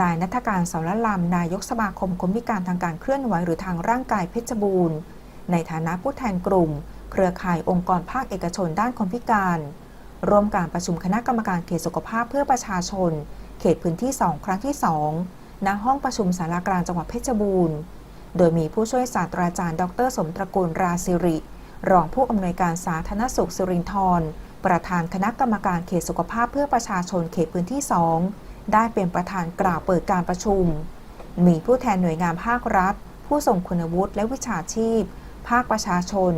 นายนัทการสารลำนายกสมาคมคนพิการทางการเคลื่อนไหวหรือทางร่างกายเพชรบูรณ์ ในฐานะผู้แทนกลุ่ม เครือข่ายองค์กรภาคเอกชนด้านคนพิการ ร่วมการประชุมคณะกรรมการเขตสุขภาพเพื่อประชาชน เขตพื้นที่ 2 ครั้งที่ 2 ณ ห้องประชุมสารกลางจังหวัดเพชรบูรณ์ โดยมีผู้ช่วยศาสตราจารย์ ดร สมตระกูลราศิริ รองผู้อำนวยการสาธารณสุขสิรินทรประธานคณะกรรมการเขตสุขภาพเพื่อประชาชนเขตพื้นที่ 2 ได้เป็นประธานกล่าวเปิดการประชุม มีผู้แทนหน่วยงานภาครัฐ ผู้ทรงคุณวุฒิและวิชาชีพ ภาคประชาชน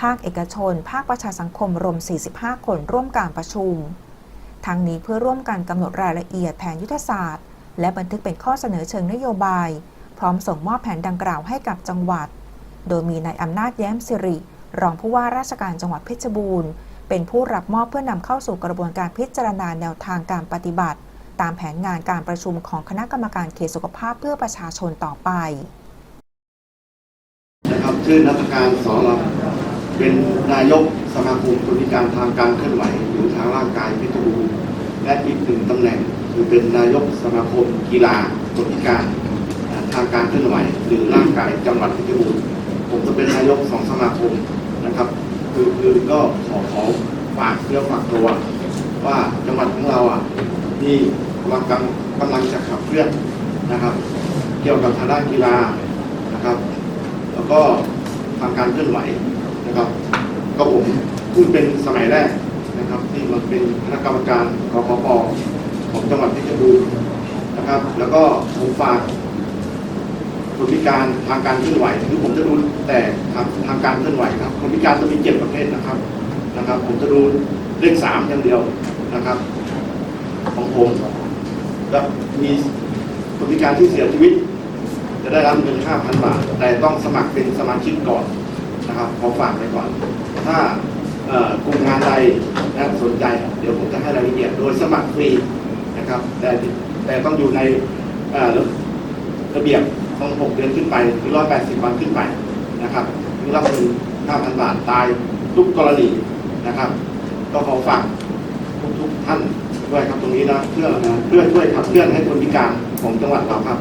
ภาคเอกชน ภาคประชาสังคมรวม 45 คนร่วมการประชุม ทั้งนี้เพื่อร่วมกันกำหนดรายละเอียดแผนยุทธศาสตร์ และบันทึกเป็นข้อเสนอเชิงนโยบาย พร้อมส่งมอบแผนดังกล่าวให้กับจังหวัด โดยมีนายอำนาจแย้มสิริ รองผู้ว่าราชการจังหวัดเพชรบูรณ์ เป็นผู้รับมอบเพื่อนำเข้าสู่กระบวนการพิจารณาแนวทางการปฏิบัติ ตามแผนงานการประชุมของคณะกรรมการเขตสุขภาพเพื่อประชาชนต่อไปนะครับชื่อนักการสอนรับเป็นนายกสมาคมคนพิการทางการเคลื่อนไหวหรือทางร่างกายพชรบูและอีกหนึ่งตำแหน่งคือเป็นนายกสมาคมกีฬาคนพิการทางการเคลื่อนไหวหรือร่างกายจังหวัดพชรบูผมจะเป็นนายกสองสมาคมนะครับคือคือก็ขอขอฝากเพื่อฝากตัวว่าจังหวัดของเราอะนี่ กำลังกำกำลังจะขับเคลื่อนนะครับ เกี่ยวกับทางด้านกีฬานะครับ แล้วก็ทางการเคลื่อนไหวนะครับก็ผมเพิ่งเป็นสมัยแรกนะครับ ที่มาเป็นคณะกรรมการกพปของจังหวัดเพชรบูรณ์นะครับ แล้วก็ผมฝากคนพิการทางการเคลื่อนไหวคือผมจะดูแต่ทางทางการเคลื่อนไหวครับคนพิการจะมีเจ็ดประเภทนะครับนะครับ ผมจะดูเลขสามอย่างเดียวนะครับ ของผม จะมีคนพิการที่เสียชีวิต จะได้รับเงิน 5,000 บาท แต่ต้องสมัครเป็นสมาชิกก่อนนะครับขอฝากไว้ก่อน ถ้ากลุ่มงานใดนะสนใจ เดี๋ยวผมจะให้รายละเอียดโดยสมัครฟรีนะครับ แต่แต่ต้องอยู่ในระเบียบต้อง 6 เดือนขึ้นไปหรือ 180 วันขึ้นไปนะครับถึงรับเงิน 5,000 บาทตายทุกกรณีนะครับ ก็ขอฝากทุกๆท่าน ด้วยครับตรงนี้นะเพื่อเพื่อช่วยขับเคลื่อนให้คนพิการของจังหวัดเราครับ